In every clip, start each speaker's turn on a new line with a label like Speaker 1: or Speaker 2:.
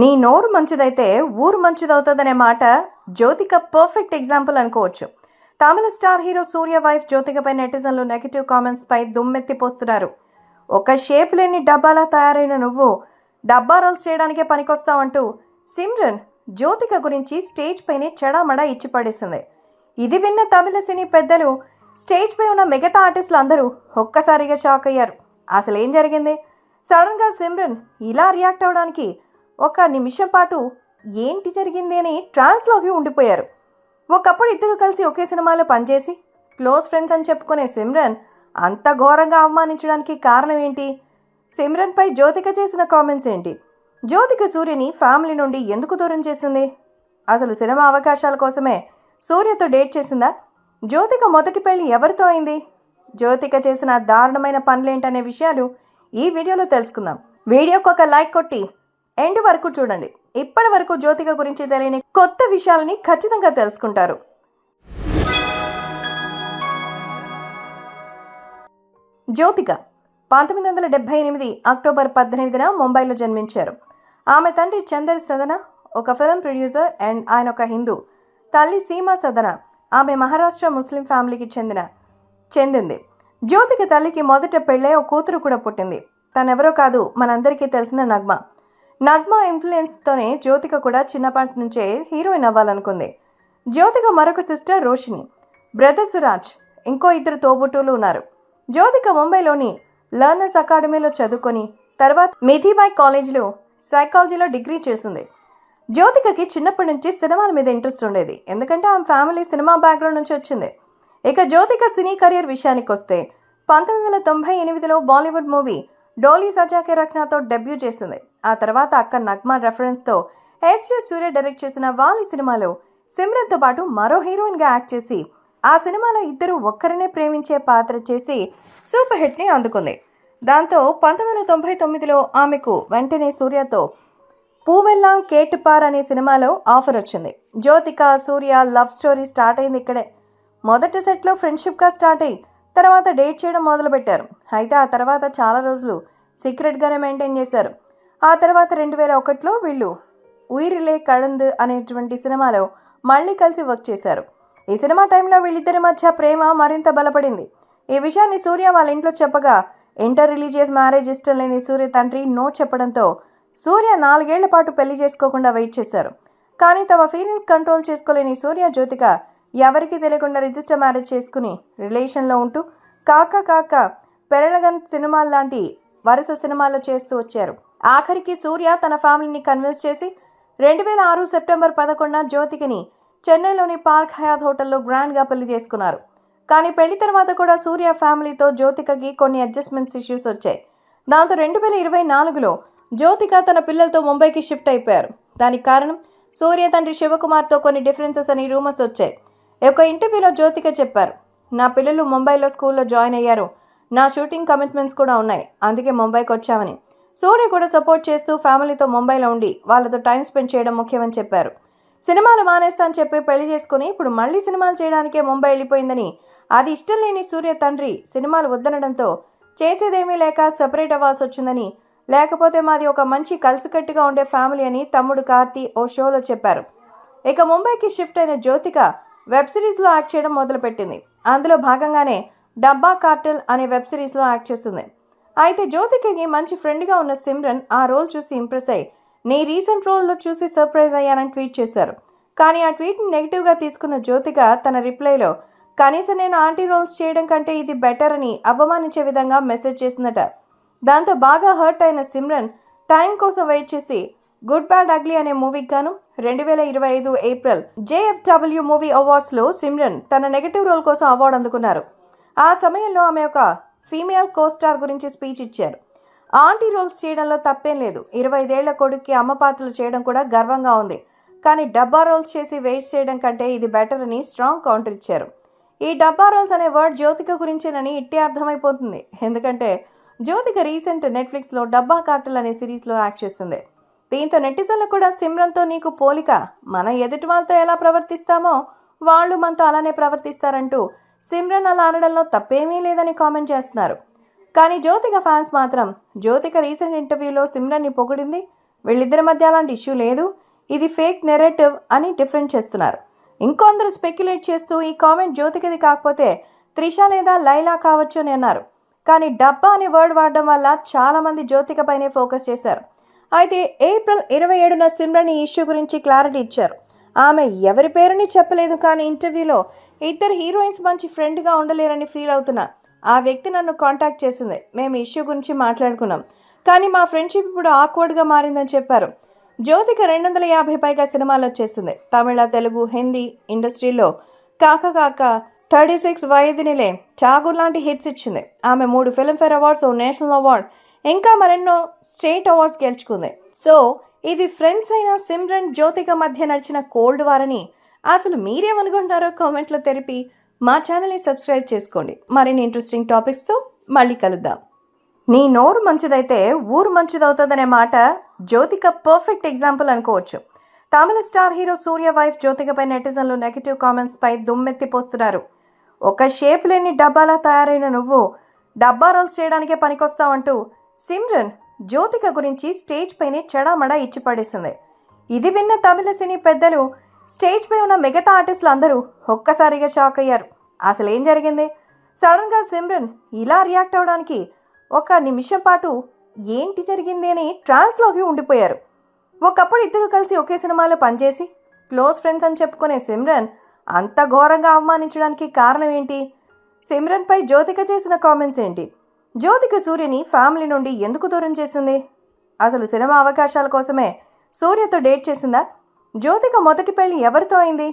Speaker 1: నీ నోరు మంచిదైతే ఊరు మంచిదవుతుందనే మాట జ్యోతిక పర్ఫెక్ట్ ఎగ్జాంపుల్ అనుకోవచ్చు. తమిళ స్టార్ హీరో సూర్య వైఫ్ జ్యోతికపై నెటిజన్లు నెగిటివ్ కామెంట్స్ పై దుమ్మెత్తి పోస్తున్నారు. ఒక షేప్ లేని డబ్బాలా తయారైన నువ్వు డబ్బా రోల్స్ చేయడానికే పనికొస్తావంటూ సిమ్రన్ జ్యోతిక గురించి స్టేజ్ పైనే చెడామడా ఇచ్చి పడేసింది. ఇది విన్న తమిళ సినీ పెద్దలు స్టేజ్ పై ఉన్న మిగతా ఆర్టిస్టులు అందరూ ఒక్కసారిగా షాక్ అయ్యారు. అసలు ఏం జరిగింది? సడన్గా సిమ్రన్ ఇలా రియాక్ట్ అవ్వడానికి ఒక నిమిషం పాటు ఏంటి జరిగింది అని ట్రాన్స్లోకి ఉండిపోయారు. ఒకప్పుడు ఇద్దరు కలిసి ఒకే సినిమాలో పనిచేసి క్లోజ్ ఫ్రెండ్స్ అని చెప్పుకునే సిమ్రన్ అంత ఘోరంగా అవమానించడానికి కారణం ఏంటి? సిమ్రన్పై జ్యోతిక చేసిన కామెంట్స్ ఏంటి? జ్యోతిక సూర్యని ఫ్యామిలీ నుండి ఎందుకు దూరం చేసింది? అసలు సినిమా అవకాశాల కోసమే సూర్యతో డేట్ చేసిందా? జ్యోతిక మొదటి పెళ్ళి ఎవరితో అయింది? జ్యోతిక చేసిన దారుణమైన పనులేంటనే విషయాలు ఈ వీడియోలో తెలుసుకుందాం. వీడియోకి ఒక లైక్ కొట్టి ఎండ్ వరకు చూడండి. ఇప్పటి వరకు జ్యోతిక గురించి తెలియని కొత్త విషయాలని ఖచ్చితంగా తెలుసుకుంటారు. జ్యోతిక పంతొమ్మిది వందల డెబ్బై ఎనిమిది అక్టోబర్ పద్దెనిమిదిన ముంబైలో జన్మించారు. ఆమె తండ్రి చందర్ సదన ఒక ఫిల్మ్ ప్రొడ్యూసర్ అండ్ ఆయన ఒక హిందూ. తల్లి సీమా సదన ఆమె మహారాష్ట్ర ముస్లిం ఫ్యామిలీకి చెందిన చెందింది. జ్యోతిక తల్లికి మొదట పెళ్ళే ఒక కూతురు కూడా పుట్టింది. తనెవరో కాదు మనందరికీ తెలిసిన నగ్మ. నగ్మా ఇన్ఫ్లుయెన్స్తోనే జ్యోతిక కూడా చిన్నపాటి నుంచే హీరోయిన్ అవ్వాలనుకుంది. జ్యోతిక మరొక సిస్టర్ రోషిని బ్రదర్ సురాజ్ ఇంకో ఇద్దరు తోబుట్టువులు ఉన్నారు. జ్యోతిక ముంబైలోని లర్నర్స్ అకాడమీలో చదువుకొని తర్వాత మిథిబాయ్ కాలేజీలో సైకాలజీలో డిగ్రీ చేసింది. జ్యోతికకి చిన్నప్పటి నుంచి సినిమాల మీద ఇంట్రెస్ట్ ఉండేది. ఎందుకంటే ఆమె ఫ్యామిలీ సినిమా బ్యాక్గ్రౌండ్ నుంచి వచ్చింది. ఇక జ్యోతిక సినీ కెరియర్ విషయానికి వస్తే పంతొమ్మిది వందల తొంభై ఎనిమిదిలో బాలీవుడ్ మూవీ డోలీ సజాకే రక్నాతో డెబ్యూ చేసింది. ఆ తర్వాత అక్క నగ్మా రెఫరెన్స్తో ఎస్జే సూర్య డైరెక్ట్ చేసిన వాలి సినిమాలో సిమ్రన్తో పాటు మరో హీరోయిన్గా యాక్ట్ చేసి ఆ సినిమాలో ఇద్దరు ఒక్కరినే ప్రేమించే పాత్ర చేసి సూపర్ హిట్ని అందుకుంది. దాంతో పంతొమ్మిది వందల తొంభై తొమ్మిదిలో ఆమెకు వెంటనే సూర్యతో పూవెల్లాం కేటుపార్ అనే సినిమాలో ఆఫర్ వచ్చింది. Jyothika Suriya love story start అయింది ఇక్కడే. మొదటి సెట్లో ఫ్రెండ్షిప్గా స్టార్ట్ అయ్యి తర్వాత డేట్ చేయడం మొదలుపెట్టారు. అయితే ఆ తర్వాత చాలా రోజులు సీక్రెట్గానే మెయింటైన్ చేశారు. ఆ తర్వాత రెండు వేల ఒకటిలో వీళ్ళు ఉయిరిలే కళంద్ అనేటువంటి సినిమాలో మళ్ళీ కలిసి వర్క్ చేశారు. ఈ సినిమా టైంలో వీళ్ళిద్దరి మధ్య ప్రేమ మరింత బలపడింది. ఈ విషయాన్ని సూర్య వాళ్ళ ఇంట్లో చెప్పగా ఇంటర్ రిలీజియస్ మ్యారేజ్ ఇష్టం లేని సూర్య తండ్రి నో చెప్పడంతో సూర్య నాలుగేళ్ళ పాటు పెళ్ళి చేసుకోకుండా వెయిట్ చేశారు. కానీ తమ ఫీలింగ్స్ కంట్రోల్ చేసుకోలేని సూర్య జ్యోతిక ఎవరికీ తెలియకుండా రిజిస్టర్ మ్యారేజ్ చేసుకుని రిలేషన్లో ఉంటూ కాక కాక పెరళగన్ సినిమాల లాంటి వరుస సినిమాలు చేస్తూ వచ్చారు. ఆఖరికి సూర్య తన ఫ్యామిలీని కన్విన్స్ చేసి రెండు వేల ఆరు సెప్టెంబర్ పదకొండున జ్యోతికిని చెన్నైలోని పార్క్ హయాత్ హోటల్లో గ్రాండ్గా పెళ్ళి చేసుకున్నారు. కానీ పెళ్ళి తర్వాత కూడా సూర్య ఫ్యామిలీతో జ్యోతికకి కొన్ని అడ్జస్ట్మెంట్స్ ఇష్యూస్ వచ్చాయి. దాంతో రెండు వేల ఇరవై నాలుగులో జ్యోతిక తన పిల్లలతో ముంబైకి షిఫ్ట్ అయిపోయారు. దానికి కారణం సూర్య తండ్రి శివకుమార్తో కొన్ని డిఫరెన్సెస్ అని రూమర్స్ వచ్చాయి. ఒక ఇంటర్వ్యూలో జ్యోతిక చెప్పారు నా పిల్లలు ముంబైలో స్కూల్లో జాయిన్ అయ్యారు. నా షూటింగ్ కమిట్మెంట్స్ కూడా ఉన్నాయి. అందుకే ముంబైకి వచ్చామని. సూర్య కూడా సపోర్ట్ చేస్తూ ఫ్యామిలీతో ముంబైలో ఉండి వాళ్ళతో టైం స్పెండ్ చేయడం ముఖ్యమని చెప్పారు. సినిమాలు మానేస్తా అని చెప్పి పెళ్ళి చేసుకుని ఇప్పుడు మళ్ళీ సినిమాలు చేయడానికే ముంబై వెళ్ళిపోయిందని అది ఇష్టం లేని సూర్య తండ్రి సినిమాలు వద్దనడంతో చేసేదేమీ లేక సెపరేట్ అవ్వాల్సి వచ్చిందని లేకపోతే మాది ఒక మంచి కలిసికట్టుగా ఉండే ఫ్యామిలీ అని తమ్ముడు కార్తీ ఓ షోలో చెప్పారు. ఇక ముంబైకి షిఫ్ట్ అయిన జ్యోతిక వెబ్ సిరీస్లో యాక్ట్ చేయడం మొదలుపెట్టింది. అందులో భాగంగానే డబ్బా కార్టెల్ అనే వెబ్ సిరీస్లో యాక్ట్ చేస్తుంది. అయితే జ్యోతికకి మంచి ఫ్రెండ్గా ఉన్న సిమ్రన్ ఆ రోల్ చూసి ఇంప్రెస్ అయ్యి నీ రీసెంట్ రోల్లో చూసి సర్ప్రైజ్ అయ్యానని ట్వీట్ చేశారు. కానీ ఆ ట్వీట్ని నెగిటివ్గా తీసుకున్న జ్యోతిక తన రిప్లైలో కనీసం నేను ఆంటీ రోల్స్ చేయడం కంటే ఇది బెటర్ అని అవమానించే విధంగా మెసేజ్ చేసిందట. దాంతో బాగా హర్ట్ అయిన సిమ్రన్ టైం కోసం వెయిట్ చేసి గుడ్ బ్యాడ్ అగ్లీ అనే మూవీకి గాను రెండు వేల ఇరవై ఐదు ఏప్రిల్ జేఎఫ్డబ్ల్యూ మూవీ అవార్డ్స్లో సిమ్రన్ తన నెగటివ్ రోల్ కోసం అవార్డు అందుకున్నారు. ఆ సమయంలో ఆమె ఒక ఫీమేల్ కోస్టార్ గురించి స్పీచ్ ఇచ్చారు. ఆంటీ రోల్స్ చేయడంలో తప్పేం లేదు. ఇరవై ఐదేళ్ళ కొడుక్కి అమ్మ పాత్రలు చేయడం కూడా గర్వంగా ఉంది. కానీ డబ్బా రోల్స్ చేసి వేస్ట్ చేయడం కంటే ఇది బెటర్ అని స్ట్రాంగ్ కౌంటర్ ఇచ్చారు. ఈ డబ్బా రోల్స్ అనే వర్డ్ జ్యోతిక గురించేనని ఇట్టే అర్థమైపోతుంది. ఎందుకంటే జ్యోతిక రీసెంట్ నెట్ఫ్లిక్స్లో డబ్బా కార్టల్ అనే సిరీస్లో యాక్ట్ చేస్తుంది. దీంతో నెటిజన్లు కూడా సిమ్రన్తో నీకు పోలిక. మన ఎదుటి వాళ్ళతో ఎలా ప్రవర్తిస్తామో వాళ్ళు మనతో అలానే ప్రవర్తిస్తారంటూ సిమ్రన్ అలా అనడంలో తప్పేమీ లేదని కామెంట్ చేస్తున్నారు. కానీ జ్యోతిక ఫ్యాన్స్ మాత్రం జ్యోతిక రీసెంట్ ఇంటర్వ్యూలో సిమ్రన్ని పొగిడింది వీళ్ళిద్దరి మధ్య అలాంటి ఇష్యూ లేదు ఇది ఫేక్ నెరేటివ్ అని డిఫెండ్ చేస్తున్నారు. ఇంకొందరు స్పెక్యులేట్ చేస్తూ ఈ కామెంట్ జ్యోతికది కాకపోతే త్రిష లేదా లైలా కావచ్చు అని అన్నారు. కానీ డబ్బా అనే వర్డ్ వాడడం వల్ల చాలామంది జ్యోతిక పైనే ఫోకస్ చేశారు. అయితే ఏప్రిల్ ఇరవై ఏడున సిమ్రన్ ఈ ఇష్యూ గురించి క్లారిటీ ఇచ్చారు. ఆమె ఎవరి పేరుని చెప్పలేదు కానీ ఇంటర్వ్యూలో ఇద్దరు హీరోయిన్స్ మంచి ఫ్రెండ్గా ఉండలేరని ఫీల్ అవుతున్నా. ఆ వ్యక్తి నన్ను కాంటాక్ట్ చేసింది. మేము ఇష్యూ గురించి మాట్లాడుకున్నాం. కానీ మా ఫ్రెండ్షిప్ ఇప్పుడు ఆక్వర్డ్గా మారిందని చెప్పారు. జ్యోతిక రెండు వందల యాభై పైగా సినిమాలు వచ్చేసింది. తమిళ తెలుగు హిందీ ఇండస్ట్రీలో కాక కాక థర్టీ సిక్స్ వయదినిలే ఠాగూర్ లాంటి హిట్స్ ఇచ్చింది. ఆమె మూడు ఫిల్మ్ఫేర్ అవార్డ్స్ ఓ నేషనల్ అవార్డ్ ఇంకా మరెన్నో స్టేట్ అవార్డ్స్ గెలుచుకుంది. సో ఇది ఫ్రెండ్స్ అయిన సిమ్రన్ జ్యోతిక మధ్య నడిచిన కోల్డ్ వార్ అని. అసలు మీరేమనుకుంటున్నారో కామెంట్లో తెరిపి మా ఛానల్ని సబ్స్క్రైబ్ చేసుకోండి. మరిన్ని ఇంట్రెస్టింగ్ టాపిక్స్తో మళ్ళీ కలుద్దాం. నీ నోరు మంచిదైతే ఊరు మంచిదవుతుందనే మాట జ్యోతిక పర్ఫెక్ట్ ఎగ్జాంపుల్ అనుకోవచ్చు. తమిళ స్టార్ హీరో సూర్య వైఫ్ జ్యోతికపై నెటిజన్లు నెగిటివ్ కామెంట్స్పై దుమ్మెత్తిపోస్తున్నారు దుమ్మెత్తి పోస్తున్నారు. ఒక షేప్ లేని డబ్బాలా తయారైన నువ్వు డబ్బా రోల్స్ చేయడానికే పనికొస్తావంటూ సిమ్రన్ జ్యోతిక గురించి స్టేజ్ పైనే చెడామడా ఇచ్చి పడేసింది. ఇది విన్న తమిళ సినీ పెద్దలు స్టేజ్ పై ఉన్న మిగతా ఆర్టిస్టులు అందరూ ఒక్కసారిగా షాక్ అయ్యారు. అసలు ఏం జరిగింది? సడన్గా సిమ్రన్ ఇలా రియాక్ట్ అవడానికి ఒక నిమిషం పాటు ఏంటి జరిగింది అని ట్రాన్స్లోకి ఉండిపోయారు. ఒకప్పుడు ఇద్దరు కలిసి ఒకే సినిమాలో పనిచేసి క్లోజ్ ఫ్రెండ్స్ అని చెప్పుకునే సిమ్రన్ అంత ఘోరంగా అవమానించడానికి కారణం ఏంటి? సిమ్రన్పై జ్యోతిక చేసిన కామెంట్స్ ఏంటి? జ్యోతిక సూర్యని ఫ్యామిలీ నుండి ఎందుకు దూరం చేసింది? అసలు సినిమా అవకాశాల కోసమే సూర్యతో డేట్ చేసిందా? జ్యోతిక మొదటి పెళ్ళి ఎవరితో అయింది?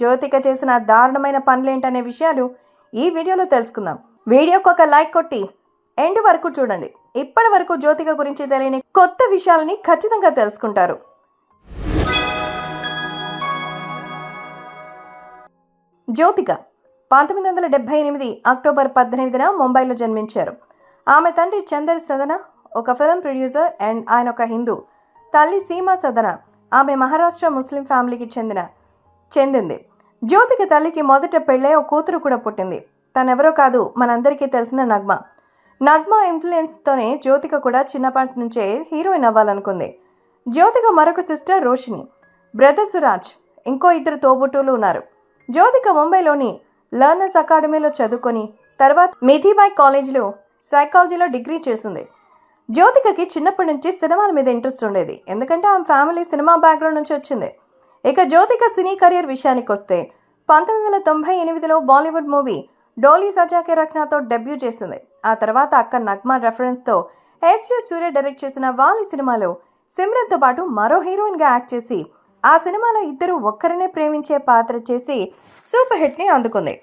Speaker 1: జ్యోతిక చేసిన దారుణమైన పనులేంటనే విషయాలు ఈ వీడియోలో తెలుసుకుందాం. వీడియోకి ఒక లైక్ కొట్టి ఎండ్ వరకు చూడండి. ఇప్పటి వరకు జ్యోతిక గురించి తెలియని కొత్త విషయాలని ఖచ్చితంగా తెలుసుకుంటారు. జ్యోతిక పంతొమ్మిది వందల డెబ్బై ఎనిమిది అక్టోబర్ పద్దెనిమిదిన ముంబైలో జన్మించారు. ఆమె తండ్రి చందర్ సదన ఒక ఫిల్మ్ ప్రొడ్యూసర్ అండ్ ఆయన ఒక హిందూ. తల్లి సీమా సదన ఆమె మహారాష్ట్ర ముస్లిం ఫ్యామిలీకి చెందిన చెందింది. జ్యోతిక తల్లికి మొదట పెళ్ళే ఒక కూతురు కూడా పుట్టింది. తనెవరో కాదు మనందరికీ తెలిసిన నగ్మ. నగ్మ ఇన్ఫ్లుయెన్స్తోనే జ్యోతిక కూడా చిన్నపాటి నుంచే హీరోయిన్ అవ్వాలనుకుంది. జ్యోతిక మరొక సిస్టర్ రోషిని బ్రదర్ సురాజ్ ఇంకో ఇద్దరు తోబుట్టులు ఉన్నారు. జ్యోతిక ముంబైలోని లర్నర్స్ అకాడమీలో చదువుకొని తర్వాత మిథిబాయ్ కాలేజీలో సైకాలజీలో డిగ్రీ చేసింది. జ్యోతికకి చిన్నప్పటి నుంచి సినిమాల మీద ఇంట్రెస్ట్ ఉండేది. ఎందుకంటే ఆమె ఫ్యామిలీ సినిమా బ్యాక్గ్రౌండ్ నుంచి వచ్చింది. ఇక జ్యోతిక సినీ కెరియర్ విషయానికి వస్తే పంతొమ్మిది వందల తొంభై ఎనిమిదిలో బాలీవుడ్ మూవీ డోలీ సజాకే రక్నాతో డెబ్యూ చేసింది. ఆ తర్వాత అక్క నగ్మా రెఫరెన్స్తో ఎస్జే సూర్య డైరెక్ట్ చేసిన వాలి సినిమాలో సిమ్రన్తో పాటు మరో హీరోయిన్గా యాక్ట్ చేసి ఆ సినిమాలో ఇద్దరు ఒక్కరినే ప్రేమించే పాత్ర చేసి సూపర్ హిట్ని అందుకుంది.